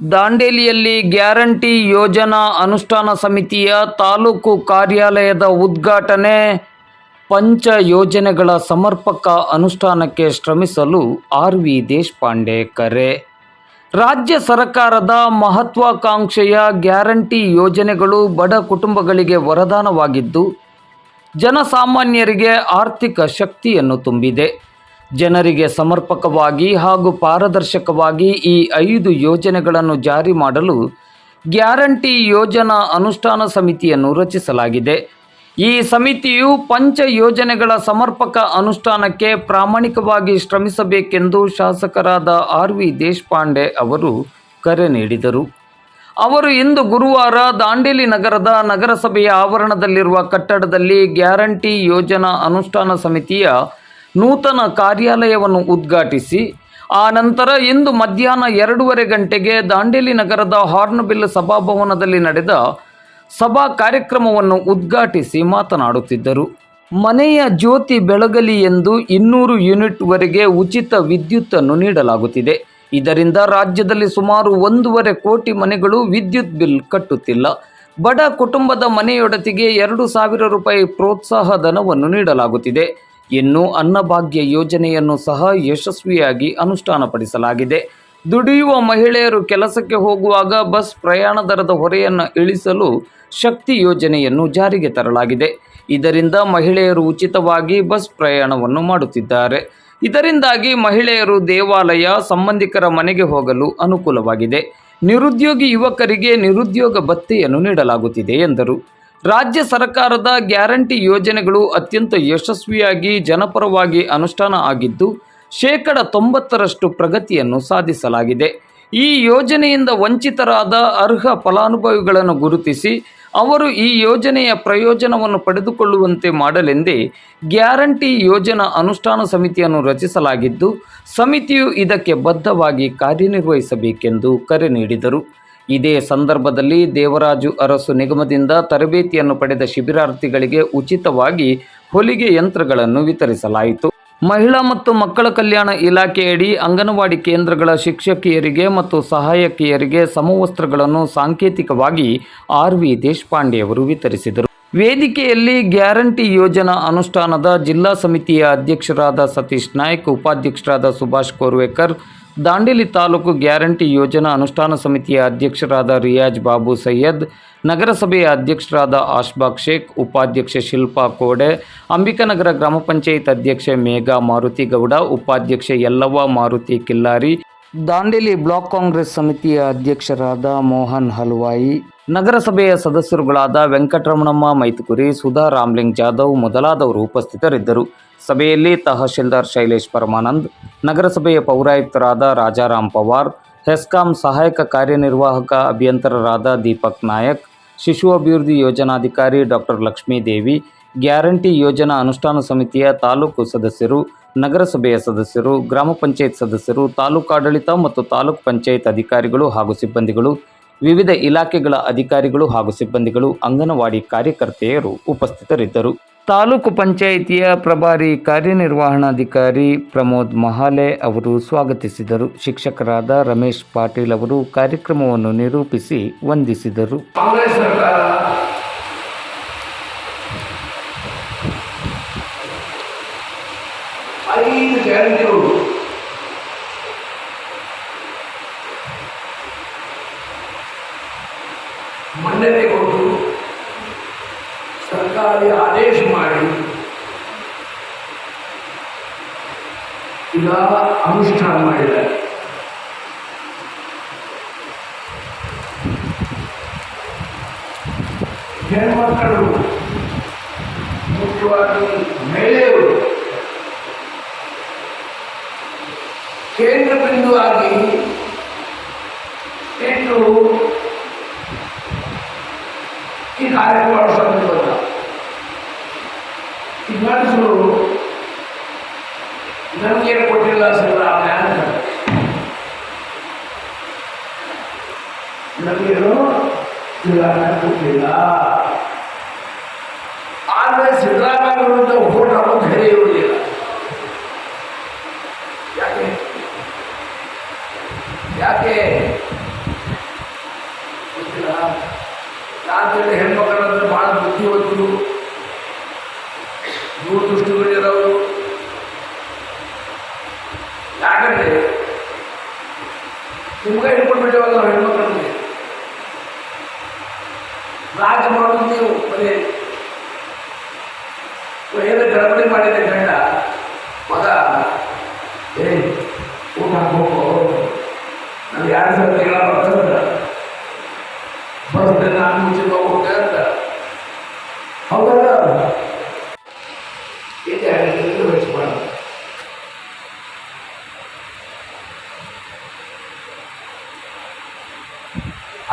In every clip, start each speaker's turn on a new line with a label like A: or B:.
A: ದಾಂಡೇಲಿಯಲ್ಲಿ guarantee ಯೋಜನಾ ಅನುಷ್ಠಾನ ಸಮಿತಿಯ ತಾಲೂಕು ಕಾರ್ಯಾಲಯದ ಉದ್ಘಾಟನೆ ಪಂಚ ಯೋಜನೆಗಳ ಸಮರ್ಪಕ ಅನುಷ್ಠಾನಕ್ಕೆ ಶ್ರಮಿಸಲು ಆರ್ ವಿ ದೇಶಪಾಂಡೆ ಕರೆ. ರಾಜ್ಯ ಸರ್ಕಾರದ ಮಹತ್ವಾಕಾಂಕ್ಷೆಯ ಗ್ಯಾರಂಟಿ ಯೋಜನೆಗಳು ಬಡ ಕುಟುಂಬಗಳಿಗೆ ವರದಾನವಾಗಿದ್ದು, ಜನಸಾಮಾನ್ಯರಿಗೆ ಆರ್ಥಿಕ ಶಕ್ತಿಯನ್ನು ತುಂಬಿದೆ. ಜನರಿಗೆ ಸಮರ್ಪಕವಾಗಿ ಹಾಗೂ ಪಾರದರ್ಶಕವಾಗಿ ಈ ಐದು ಯೋಜನೆಗಳನ್ನು ಜಾರಿ ಮಾಡಲು ಗ್ಯಾರಂಟಿ ಯೋಜನಾ ಅನುಷ್ಠಾನ ಸಮಿತಿಯನ್ನು ರಚಿಸಲಾಗಿದೆ. ಈ ಸಮಿತಿಯು ಪಂಚ ಯೋಜನೆಗಳ ಸಮರ್ಪಕ ಅನುಷ್ಠಾನಕ್ಕೆ ಪ್ರಾಮಾಣಿಕವಾಗಿ ಶ್ರಮಿಸಬೇಕೆಂದು ಶಾಸಕರಾದ ಆರ್ ವಿ ದೇಶಪಾಂಡೆ ಅವರು ಕರೆ ನೀಡಿದರು. ಅವರು ಇಂದು ಗುರುವಾರ ದಾಂಡೇಲಿ ನಗರದ ನಗರಸಭೆಯ ಆವರಣದಲ್ಲಿರುವ ಕಟ್ಟಡದಲ್ಲಿ ಗ್ಯಾರಂಟಿ ಯೋಜನಾ ಅನುಷ್ಠಾನ ಸಮಿತಿಯ ನೂತನ ಕಾರ್ಯಾಲಯವನ್ನು ಉದ್ಘಾಟಿಸಿ, ಆ ನಂತರ ಇಂದು ಮಧ್ಯಾಹ್ನ ಎರಡೂವರೆ ಗಂಟೆಗೆ ದಾಂಡೇಲಿ ನಗರದ ಹಾರ್ನ್ಬಿಲ್ ಸಭಾಭವನದಲ್ಲಿ ನಡೆದ ಸಭಾ ಕಾರ್ಯಕ್ರಮವನ್ನು ಉದ್ಘಾಟಿಸಿ ಮಾತನಾಡುತ್ತಿದ್ದರು. ಮನೆಯ ಜ್ಯೋತಿ ಬೆಳಗಲಿ ಎಂದು ಇನ್ನೂರು ಯೂನಿಟ್ವರೆಗೆ ಉಚಿತ ವಿದ್ಯುತ್ತನ್ನು ನೀಡಲಾಗುತ್ತಿದೆ. ಇದರಿಂದ ರಾಜ್ಯದಲ್ಲಿ ಸುಮಾರು ಒಂದೂವರೆ ಕೋಟಿ ಮನೆಗಳು ವಿದ್ಯುತ್ ಬಿಲ್ ಕಟ್ಟುತ್ತಿಲ್ಲ. ಬಡ ಕುಟುಂಬದ ಮನೆಯೊಡತಿಗೆ ಎರಡು ಸಾವಿರ ರೂಪಾಯಿ ಪ್ರೋತ್ಸಾಹ ಧನವನ್ನು ನೀಡಲಾಗುತ್ತಿದೆ. ಇನ್ನು ಅನ್ನಭಾಗ್ಯ ಯೋಜನೆಯನ್ನು ಸಹ ಯಶಸ್ವಿಯಾಗಿ ಅನುಷ್ಠಾನಪಡಿಸಲಾಗಿದೆ. ದುಡಿಯುವ ಮಹಿಳೆಯರು ಕೆಲಸಕ್ಕೆ ಹೋಗುವಾಗ ಬಸ್ ಪ್ರಯಾಣ ದರದ ಹೊರೆಯನ್ನು ಇಳಿಸಲು ಶಕ್ತಿ ಯೋಜನೆಯನ್ನು ಜಾರಿಗೆ ತರಲಾಗಿದೆ. ಇದರಿಂದ ಮಹಿಳೆಯರು ಉಚಿತವಾಗಿ ಬಸ್ ಪ್ರಯಾಣವನ್ನು ಮಾಡುತ್ತಿದ್ದಾರೆ. ಇದರಿಂದಾಗಿ ಮಹಿಳೆಯರು ದೇವಾಲಯ, ಸಂಬಂಧಿಕರ ಮನೆಗೆ ಹೋಗಲು ಅನುಕೂಲವಾಗಿದೆ. ನಿರುದ್ಯೋಗಿ ಯುವಕರಿಗೆ ನಿರುದ್ಯೋಗ ಭತ್ಯೆಯನ್ನು ನೀಡಲಾಗುತ್ತಿದೆ ಎಂದರು. ರಾಜ್ಯ ಸರ್ಕಾರದ ಗ್ಯಾರಂಟಿ ಯೋಜನೆಗಳು ಅತ್ಯಂತ ಯಶಸ್ವಿಯಾಗಿ ಜನಪರವಾಗಿ ಅನುಷ್ಠಾನ ಆಗಿದ್ದು, ಶೇಕಡ ತೊಂಬತ್ತರಷ್ಟು ಪ್ರಗತಿಯನ್ನು ಸಾಧಿಸಲಾಗಿದೆ. ಈ ಯೋಜನೆಯಿಂದ ವಂಚಿತರಾದ ಅರ್ಹ ಫಲಾನುಭವಿಗಳನ್ನು ಗುರುತಿಸಿ, ಅವರು ಈ ಯೋಜನೆಯ ಪ್ರಯೋಜನವನ್ನು ಪಡೆದುಕೊಳ್ಳುವಂತೆ ಮಾಡಲೆಂದೇ ಗ್ಯಾರಂಟಿ ಯೋಜನಾ ಅನುಷ್ಠಾನ ಸಮಿತಿಯನ್ನು ರಚಿಸಲಾಗಿದ್ದು, ಸಮಿತಿಯು ಇದಕ್ಕೆ ಬದ್ಧವಾಗಿ ಕಾರ್ಯನಿರ್ವಹಿಸಬೇಕೆಂದು ಕರೆ ನೀಡಿದರು. ಇದೇ ಸಂದರ್ಭದಲ್ಲಿ ದೇವರಾಜು ಅರಸು ನಿಗಮದಿಂದ ತರಬೇತಿಯನ್ನು ಪಡೆದ ಶಿಬಿರಾರ್ಥಿಗಳಿಗೆ ಉಚಿತವಾಗಿ ಹೊಲಿಗೆ ಯಂತ್ರಗಳನ್ನು ವಿತರಿಸಲಾಯಿತು. ಮಹಿಳಾ ಮತ್ತು ಮಕ್ಕಳ ಕಲ್ಯಾಣ ಇಲಾಖೆಯಡಿ ಅಂಗನವಾಡಿ ಕೇಂದ್ರಗಳ ಶಿಕ್ಷಕಿಯರಿಗೆ ಮತ್ತು ಸಹಾಯಕಿಯರಿಗೆ ಸಮವಸ್ತ್ರಗಳನ್ನು ಸಾಂಕೇತಿಕವಾಗಿ ಆರ್ ವಿ ದೇಶಪಾಂಡೆಯವರು ವಿತರಿಸಿದರು. ವೇದಿಕೆಯಲ್ಲಿ ಗ್ಯಾರಂಟಿ ಯೋಜನಾ ಅನುಷ್ಠಾನದ ಜಿಲ್ಲಾ ಸಮಿತಿಯ ಅಧ್ಯಕ್ಷರಾದ ಸತೀಶ್ ನಾಯ್ಕ್, ಉಪಾಧ್ಯಕ್ಷರಾದ ಸುಭಾಷ್ ಕೋರ್ವೇಕರ್ ದಾಂಡೇಲಿ ತಾಲೂಕು ಗ್ಯಾರಂಟಿ ಯೋಜನಾ ಅನುಷ್ಠಾನ ಸಮಿತಿಯ ಅಧ್ಯಕ್ಷರಾದ ರಿಯಾಜ್ ಬಾಬು ಸೈಯದ್, ನಗರಸಭೆಯ ಅಧ್ಯಕ್ಷರಾದ ಆಶ್ಬಾಗ್ ಶೇಖ್, ಉಪಾಧ್ಯಕ್ಷೆ ಶಿಲ್ಪಾ ಕೋಡೆ, ಅಂಬಿಕಾನಗರ ಗ್ರಾಮ ಪಂಚಾಯತ್ ಅಧ್ಯಕ್ಷೆ ಮೇಘಾ ಮಾರುತಿ ಗೌಡ ಉಪಾಧ್ಯಕ್ಷೆ ಯಲ್ಲವ್ವ ಮಾರುತಿ ಕಿಲ್ಲಾರಿ, ದಾಂಡೇಲಿ ಬ್ಲಾಕ್ ಕಾಂಗ್ರೆಸ್ ಸಮಿತಿಯ ಅಧ್ಯಕ್ಷರಾದ ಮೋಹನ್ ಹಲ್ವಾಯಿ. ನಗರಸಭೆಯ ಸದಸ್ಯರುಗಳಾದ ವೆಂಕಟರಮಣಮ್ಮ ಮೈತುಕುರಿ ಸುಧಾ ರಾಮ್ಲಿಂಗ್ ಜಾಧವ್ ಮೊದಲಾದವರು ಉಪಸ್ಥಿತರಿದ್ದರು. ಸಭೆಯಲ್ಲಿ ತಹಶೀಲ್ದಾರ್ ಶೈಲೇಶ್ ಪರಮಾನಂದ್, ನಗರಸಭೆಯ ಪೌರಾಯುಕ್ತರಾದ ರಾಜಾರಾಮ್ ಪವಾರ್, ಹೆಸ್ಕಾಂ ಸಹಾಯಕ ಕಾರ್ಯನಿರ್ವಾಹಕ ಅಭಿಯಂತರರಾದ ದೀಪಕ್ ನಾಯಕ್, ಶಿಶು ಅಭಿವೃದ್ಧಿ ಯೋಜನಾಧಿಕಾರಿ ಡಾಕ್ಟರ್ ಲಕ್ಷ್ಮೀದೇವಿ ಗ್ಯಾರಂಟಿ ಯೋಜನಾ ಅನುಷ್ಠಾನ ಸಮಿತಿಯ ತಾಲೂಕು ಸದಸ್ಯರು, ನಗರಸಭೆಯ ಸದಸ್ಯರು, ಗ್ರಾಮ ಪಂಚಾಯತ್ ಸದಸ್ಯರು, ತಾಲೂಕಾಡಳಿತ ಮತ್ತು ತಾಲೂಕು ಪಂಚಾಯತ್ ಅಧಿಕಾರಿಗಳು ಹಾಗೂ ಸಿಬ್ಬಂದಿಗಳು ವಿವಿಧ ಇಲಾಖೆಗಳ ಅಧಿಕಾರಿಗಳು ಹಾಗೂ ಸಿಬ್ಬಂದಿಗಳು ಅಂಗನವಾಡಿ ಕಾರ್ಯಕರ್ತೆಯರು ಉಪಸ್ಥಿತರಿದ್ದರು. ತಾಲೂಕು ಪಂಚಾಯಿತಿಯ ಪ್ರಭಾರಿ ಕಾರ್ಯನಿರ್ವಹಣಾಧಿಕಾರಿ ಪ್ರಮೋದ್ ಮಹಾಲೆ ಅವರು ಸ್ವಾಗತಿಸಿದರು. ಶಿಕ್ಷಕರಾದ ರಮೇಶ್ ಪಾಟೀಲ್ ಅವರು ಕಾರ್ಯಕ್ರಮವನ್ನು ನಿರೂಪಿಸಿ ವಂದಿಸಿದರು.
B: ಕಾಂಗ್ರೆಸ್ ಸರ್ಕಾರ ಐದು ಗ್ಯಾರಂಟಿಗಳು ಮನ್ನಣೆ ಕೊಟ್ಟು ಸರ್ಕಾರಿ ಆದೇಶ ಮಾಡಿ ಈಗ ಅನುಷ್ಠಾನ ಮಾಡಿದ್ದಾರೆ ಹೆಣ್ಮಕ್ಕಳು ಮುಖ್ಯವಾಗಿ ಮಹಿಳೆಯರು ಕೇಂದ್ರ ಬಿಂದುವಾಗಿ ಇಟ್ಟು ಈ ಕಾರ್ಯಕ್ರಮ ಸಂದರ್ಭದ ಈ ಗಂಡಸರು ನಮಗೇನು ಕೊಟ್ಟಿಲ್ಲ ಸಿದ್ದರಾಮಯ್ಯ ಅಂತ ನಮಗೇನು ಸಿದ್ದರಾಮಯ್ಯ ಕೊಟ್ಟಿಲ್ಲ. ಆದರೆ ಸಿದ್ದರಾಮಯ್ಯ ವಿರುದ್ಧ ಕಾಲದಲ್ಲಿ ಹೆಣ್ಮಕ್ಕಳಂದ್ರೆ ಭಾಳ ಬುದ್ಧಿವಂತರು ದೂರದೃಷ್ಟಿಗಳಿರೋರು ಯಾಕಂದ್ರೆ, ನಿಮ್ಗೆ ಹಿಡ್ಕೊಂಡ್ಬಿಟ್ಟೆವಲ್ಲ ನಾವು ಹೆಣ್ಮಕ್ಕಳಿಗೆ ರಾಜ ಮಾಡೋದು ನೀವು ಮನೆ. ಏನು ಗಡಬಡಿ ಮಾಡಿದೆ ಗಂಡ, ಮಗ ಏ ಊಟ ಹೋಗೋ ನಾನು ಯಾರು ಸರ್ ಕೇಳ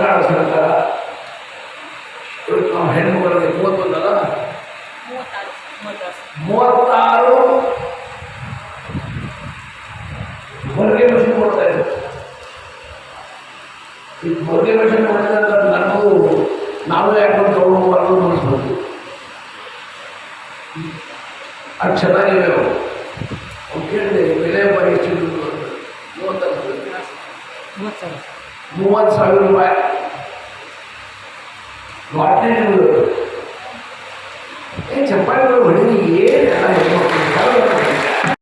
B: ಕರ್ನಾಟಕ ಸರ್ಕಾರ ಇವತ್ತು ನಾವು ಹೆಣ್ಣುಗಳಿಗೆ ಮೂವತ್ತೊಂದಲ್ಲ ಮೂವತ್ತಾರು ಹೊರಗೆ ಮಷಿನ್ ಕೊಡ್ತಾ ಇದ್ದಾರೆ ಈ ಹೊರಗೆ ಮಷಿನ್ ಮಾಡಿದಂತ ನನಗೂ ನಾವು ಯಾಕೆ ತಗೊಂಡು ಅನ್ನೋದು ಅನಿಸ್ಬೋದು ಅದು ಚೆನ್ನಾಗಿದೆ ಅವು ಅವ್ರು ಕೇಳಿದೆ ಬೆಲೆ ಬರೀ ಎಷ್ಟು ಮೂವತ್ತಾರು. ರೂಪಾಯಿ ಲಾಟ್ರಿ ಏ ಚಪ್ಪಾಳಿಗಳು ಹೊಡಿ